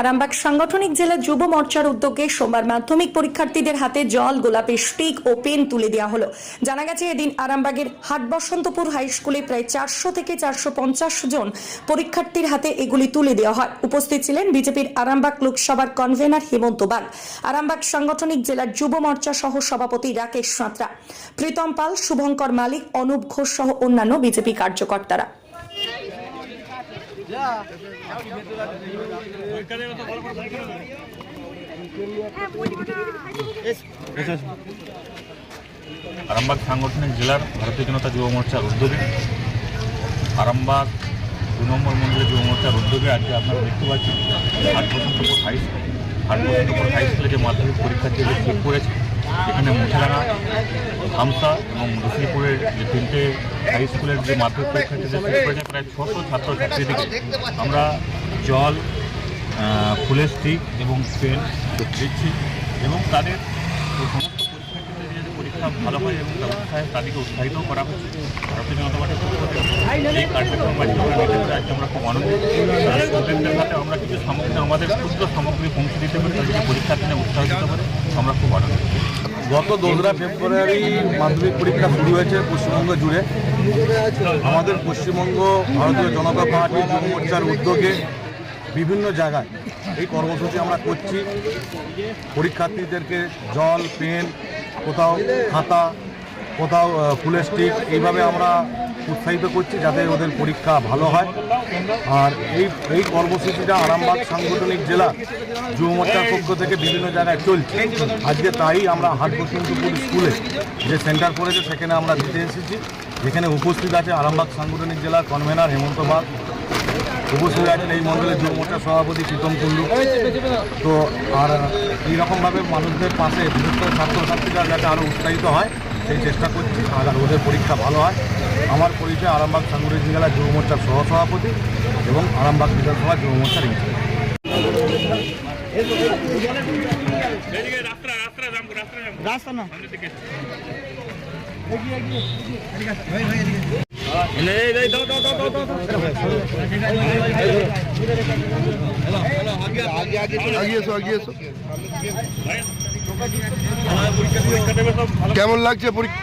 আরামবাগ সাংগঠনিক জেলা যুব মোর্চার উদ্যোগে সোমবার মাধ্যমিক পরীক্ষার্থীদের হাতে জল, গোলাপি স্টিক ও পেন তুলে দেওয়া হলো। জানা গেছে, এদিন আরামবাগের হাট বসন্তপুর হাই স্কুলে প্রায় চারশো থেকে চারশো পঞ্চাশ জন পরীক্ষার্থীর হাতে এগুলি তুলে দেওয়া হয়। উপস্থিত ছিলেন বিজেপির আরামবাগ লোকসভার কনভেনার হেমন্ত বাগ, আরামবাগ সাংগঠনিক জেলার যুব মোর্চা সহ সভাপতি রাকেশ সাঁতরা, প্রীতম পাল, শুভঙ্কর মালিক, অনুপ ঘোষ সহ অন্যান্য বিজেপি কার্যকর্তারা। আরামবাগ সাংগঠনিক জেলার ভারতীয় জনতা যুব মোর্চার উদ্যোগে, আরামবাগ দু নম্বর মন্ডলের যুব মোর্চার উদ্যোগে আজকে আপনারা দেখতে পাচ্ছেন, হাট হাই স্কুল হাট বসন্তপুর হাই স্কুলে যে মাধ্যমিক পরীক্ষার্থী যে চেক করেছে এখানে মুছেরাঙা হামসা এবং রসিলপুরের যে তিনটে হাই স্কুলের যে মাধ্যমিক চেক করেছে প্রায় ছশো ছাত্রছাত্রীদেরকে আমরা জল ফুলের স্টিক এবং পেন দিচ্ছি এবং তাদের সমস্ত পরীক্ষা ভালো হয় এবং তার তাদেরকে উৎসাহিত করা হচ্ছে, ভারতীয় জনতা পার্টির পক্ষ আমরা খুব আনন্দিত। আমরা কিছু সামগ্রী, আমাদের ক্ষুদ্র সামগ্রী পৌঁছে দিতে পারি, তাদেরকে পরীক্ষার দিনে উৎসাহ দিতে পারি, আমরা খুব আনন্দিত। গত দোসরা ফেব্রুয়ারি মাধ্যমিক পরীক্ষা শুরু হয়েছে পশ্চিমবঙ্গ জুড়ে। আমাদের পশ্চিমবঙ্গ ভারতীয় জনতা পার্টি যুব মোর্চার উদ্যোগে বিভিন্ন জায়গায় এই কর্মসূচি আমরা করছি। পরীক্ষার্থীদেরকে জল, পেন, কোথাও খাতা, কোথাও ফুলের স্টিক, এইভাবে আমরা উৎসাহিত করছি যাতে ওদের পরীক্ষা ভালো হয়। আর এই এই কর্মসূচিটা আরামবাগ সাংগঠনিক জেলা যুব মোর্চার পক্ষ থেকে বিভিন্ন জায়গায় চলছে। আজকে তাই আমরা হাট স্কুলে যে সেন্টার করেছে, সেখানে আমরা দিতে এসেছি। যেখানে উপস্থিত আছে আরামবাগ সাংগঠনিক জেলার কনভেনার হেমন্ত বাগ। উপস্থিত আছেন এই মণ্ডলের যুব মোর্চার সভাপতি প্রীতম কুণ্ডু তো, আর এইরকমভাবে মানুষদের পাশে বিশেষ করে ছাত্রছাত্রীরা যাতে আরও উৎসাহিত হয় সেই চেষ্টা করছি আর ওদের পরীক্ষা ভালো হয়। আমার পরিচয় আরামবাগ সাংগঠনিক জেলা যুব মোর্চার সহসভাপতি এবং আরামবাগ বিধানসভা যুব মোর্চার ইনচার্জ। কেমন লাগছে পরীক্ষা?